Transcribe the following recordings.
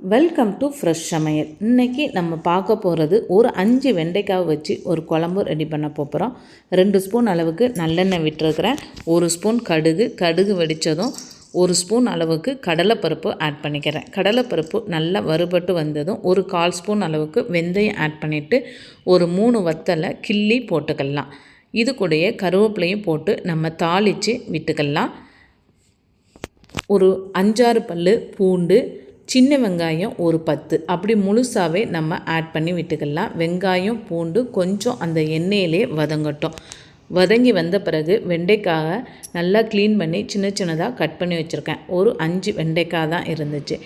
Welcome to fresh சமையல். இன்றைக்கி நம்ம பார்க்க போகிறது ஒரு அஞ்சு வெண்டைக்காய் வச்சு ஒரு குழம்பு ரெடி பண்ண போகிறோம் ரெண்டு ஸ்பூன் அளவுக்கு நல்லெண்ணெய் விட்டுருக்கிறேன். ஒரு ஸ்பூன் கடுகு கடுகு வெடித்ததும் ஒரு ஸ்பூன் அளவுக்கு கடலைப்பருப்பு ஆட் பண்ணிக்கிறேன். கடலைப்பருப்பு நல்லா வறுபட்டு வந்ததும் ஒரு கால் ஸ்பூன் அளவுக்கு வெந்தயம் ஆட் பண்ணிவிட்டு ஒரு மூணு வத்தலை கிள்ளி போட்டுக்கலாம். இது கூடயே கருவேப்பிலையும் போட்டு நம்ம தாளித்து விட்டுக்கலாம். ஒரு அஞ்சாறு பல் பூண்டு சின்ன வெங்காயம் ஒரு பத்து. அப்படி முழுசாகவே நம்ம ஆட் பண்ணி விட்டுக்கலாம். வெங்காயம் பூண்டு கொஞ்சம் அந்த எண்ணெயிலே வதங்கட்டும். வதங்கி வந்த பிறகு வெண்டைக்காயை நல்லா க்ளீன் பண்ணி சின்ன சின்னதாக கட் பண்ணி வச்சுருக்கேன். ஒரு அஞ்சு வெண்டைக்காய் தான் இருந்துச்சு.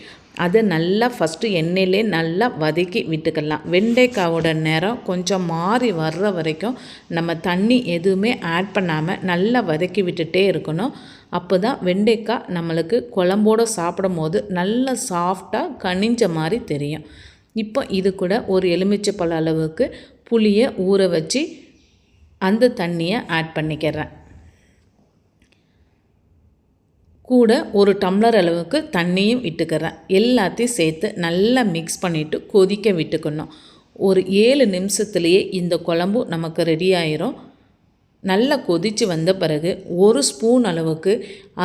அதை நல்லா ஃபஸ்ட்டு எண்ணெயிலே நல்லா வதக்கி விட்டுக்கலாம். வெண்டைக்காவோட நேரம் கொஞ்சம் மாறி வர்ற வரைக்கும் நம்ம தண்ணி எதுவுமே ஆட் பண்ணாமல் நல்லா வதக்கி விட்டுட்டே இருக்கணும். அப்போ தான் வெண்டைக்காய் நம்மளுக்கு குழம்போடு சாப்பிடும் போது நல்ல சாஃப்டாக கனிஞ்ச மாதிரி தெரியும். இப்போ இது கூட ஒரு எலுமிச்சை பழ அளவுக்கு புளியை ஊற வச்சு அந்த தண்ணியை ஆட் பண்ணிக்கிறேன். கூட ஒரு டம்ளர் அளவுக்கு தண்ணியும் விட்டுக்கிறேன். எல்லாத்தையும் சேர்த்து நல்லா மிக்ஸ் பண்ணிவிட்டு கொதிக்க விட்டுக்கணும். ஒரு ஏழு நிமிஷத்துலேயே இந்த குழம்பு நமக்கு ரெடி ஆயிரும். நல்லா கொதித்து வந்த பிறகு ஒரு ஸ்பூன் அளவுக்கு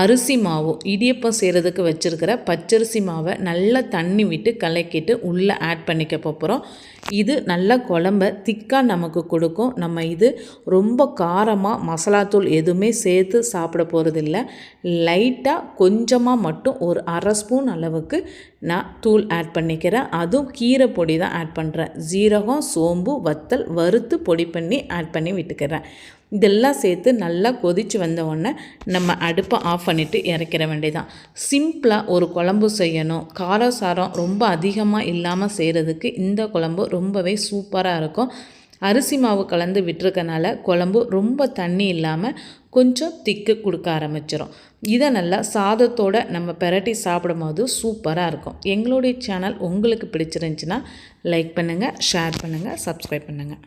அரிசி மாவு இடியப்பம் செய்கிறதுக்கு வச்சுருக்கிற பச்சரிசி மாவை நல்லா தண்ணி விட்டு கலக்கிட்டு உள்ளே ஆட் பண்ணிக்க போகிறோம் இது நல்ல குழம்ப திக்காக நமக்கு கொடுக்கும். நம்ம இது ரொம்ப காரமாக மசாலாத்தூள் எதுவுமே சேர்த்து சாப்பிட போகிறதில்ல லைட்டாக கொஞ்சமாக மட்டும் ஒரு அரை ஸ்பூன் அளவுக்கு நான் தூள் ஆட் பண்ணிக்கிறேன். அதுவும் கீரை பொடி தான் ஆட் பண்ணுறேன் ஜீரகம் சோம்பு வத்தல் வறுத்து பொடி பண்ணி ஆட் பண்ணி விட்டுக்கிறேன். இதெல்லாம் சேர்த்து நல்லா கொதித்து வந்த உடனே நம்ம அடுப்பை ஆஃப் பண்ணிவிட்டு இறக்கிற வேண்டியதான் சிம்பிளாக ஒரு குழம்பு செய்யணும். காரசாரம் ரொம்ப அதிகமாக இல்லாமல் செய்கிறதுக்கு இந்த குழம்பு ரொம்பவே சூப்பராக இருக்கும். அரிசி மாவு கலந்து விட்டுருக்கனால குழம்பு ரொம்ப தண்ணி இல்லாமல் கொஞ்சம் திக்கு கொடுக்க ஆரம்பிச்சிடும் இதை நல்லா சாதத்தோடு நம்ம பெரட்டி சாப்பிடும் போது சூப்பராக இருக்கும். எங்களுடைய சேனல் உங்களுக்கு பிடிச்சிருந்துச்சின்னா லைக் பண்ணுங்கள் ஷேர் பண்ணுங்கள் சப்ஸ்கிரைப் பண்ணுங்கள்